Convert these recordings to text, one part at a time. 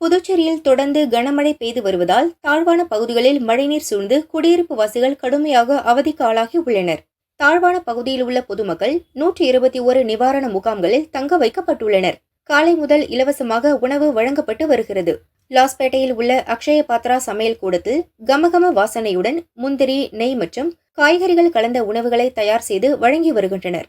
புதுச்சேரியில் தொடர்ந்து கனமழை பெய்து வருவதால் தாழ்வான பகுதிகளில் மழைநீர் சூழ்ந்து குடியிருப்பு வாசிகள் கடுமையாக அவதிக்கு ஆளாகி உள்ளனர். தாழ்வான பகுதியில் உள்ள பொதுமக்கள் நூற்றி இருபத்தி ஒரு நிவாரண முகாம்களில் தங்க வைக்கப்பட்டுள்ளனர். காலை முதல் இலவசமாக உணவு வழங்கப்பட்டு வருகிறது. லாஸ்பேட்டையில் உள்ள அக்ஷய பாத்ரா சமையல் கூடத்தில் கமகம வாசனையுடன் முந்திரி நெய் மற்றும் காய்கறிகள் கலந்த உணவுகளை தயார் செய்து வழங்கி வருகின்றனர்.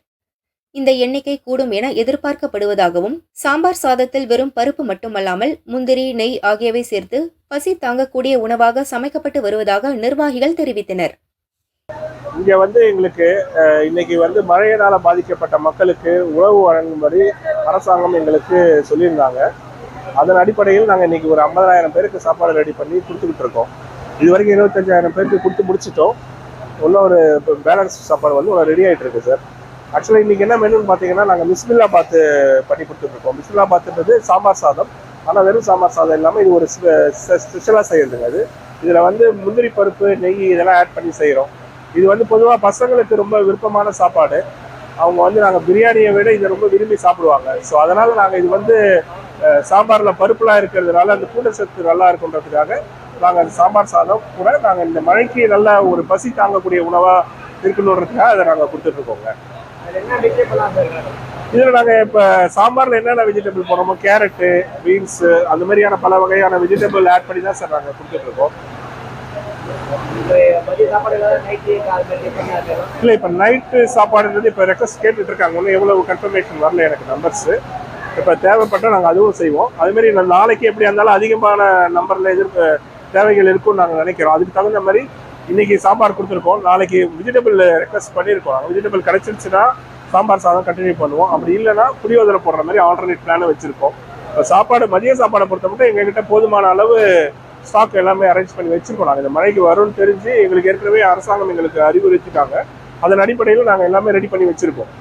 இந்த எண்ணிக்கை கூடும் என எதிர்பார்க்கப்படுவதாகவும் சாம்பார் சாதத்தில் வெறும் பருப்பு மட்டுமல்லாமல் முந்திரி நெய் ஆகியவை சேர்த்து பசி தாங்கக்கூடிய உணவாக சமைக்கப்பட்டு வருவதாக நிர்வாகிகள் தெரிவித்தனர். இங்க வந்து எங்களுக்கு இன்னைக்கு வந்து மழையினால பாதிக்கப்பட்ட மக்களுக்கு உணவு வழங்கும்படி அரசாங்கம் எங்களுக்கு சொல்லியிருந்தாங்க. அதன் அடிப்படையில் நாங்கள் இன்னைக்கு ஒரு ஐம்பதாயிரம் பேருக்கு சாப்பாடு ரெடி பண்ணி கொடுத்துக்கிட்டு இருக்கோம். இது வரைக்கும் இருபத்தஞ்சாயிரம் பேருக்கு கொடுத்து முடிச்சிட்டோம். இன்னும் ஒரு பேலன்ஸ் சாப்பாடு வந்து ரெடி ஆயிட்டு இருக்கு சார். ஆக்சுவலாக இன்னைக்கு என்ன மெனுன்னு பார்த்தீங்கன்னா நாங்கள் மிஸ்மில்லா பாத்து பண்ணி கொடுத்துட்ருக்கோம். மிஸ்மில்லா பாத்துன்றது சாம்பார் சாதம். ஆனால் வெறும் சாம்பார் சாதம் இல்லாமல் இது ஒரு ஸ்பெஷலாக செய்யறதுங்க அது. இதில் வந்து முந்திரி பருப்பு நெய் இதெல்லாம் ஆட் பண்ணி செய்கிறோம் இது வந்து பொதுவாக பசங்களுக்கு ரொம்ப விருப்பமான சாப்பாடு. அவங்க வந்து நாங்கள் பிரியாணியை விட இதை ரொம்ப விரும்பி சாப்பிடுவாங்க. ஸோ அதனால் நாங்கள் இது வந்து சாம்பாரில் பருப்புலாம் இருக்கிறதுனால அந்த கூட்டச்சத்து நல்லா இருக்குன்றதுக்காக நாங்கள் அந்த சாம்பார் சாதம் கூட நாங்கள் இந்த மழைக்கு நல்ல ஒரு பசி தாங்கக்கூடிய உணவாக இருக்கணுன்றதுக்காக அதை நாங்கள் கொடுத்துட்ருக்கோங்க. இதில் நாங்கள் இப்போ சாம்பாரில் என்னென்ன வெஜிடபிள் போடுறோமோ கேரட்டு பீன்ஸு அந்த மாதிரியான பல வகையான வெஜிடபிள் ஆட் பண்ணி தான் சார் நாங்கள் கொடுத்துட்ருக்கோம். இல்லை இப்போ நைட்டு சாப்பாடுன்றது இப்போ ரெக்வஸ்ட் கேட்டுட்டு இருக்காங்க ஒன்றும் எவ்வளவு கன்ஃபர்மேஷன் வரல எனக்கு நம்பர்ஸு இப்போ தேவைப்பட்டால் நாங்கள் அதுவும் செய்வோம். அதுமாரி நான் நாளைக்கு எப்படி இருந்தாலும் அதிகமான நம்பரில் எதிர்ப்பு தேவைகள் இருக்கும்னு நாங்கள் நினைக்கிறோம். அதுக்கு தகுந்த மாதிரி இன்னைக்கு சாம்பார் கொடுத்துருக்கோம். நாளைக்கு வெஜிடபிள் ரெக்வஸ்ட் பண்ணியிருக்கோம். வெஜிடபிள் கிடைச்சிருச்சுன்னா சாம்பார் சாதம் கண்டினியூ பண்ணுவோம். அப்படி இல்லைன்னா புளியோதரை போடுற மாதிரி ஆல்டர்னேட் பிளானை வச்சிருக்கோம். இப்போ சாப்பாடு மதிய சாப்பாடை பொறுத்த மட்டும் எங்ககிட்ட போதுமான அளவு ஸ்டாக் எல்லாமே அரேஞ்ச் பண்ணி வச்சிருக்கோம். நாங்கள் இந்த மழைக்கு வரும்னு தெரிஞ்சு எங்களுக்கு ஏற்கனவே அரசாங்கம் எங்களுக்கு அறிவுறுத்திட்டாங்க. அதன் அடிப்படையில் நாங்கள் எல்லாமே ரெடி பண்ணி வச்சிருக்கோம்.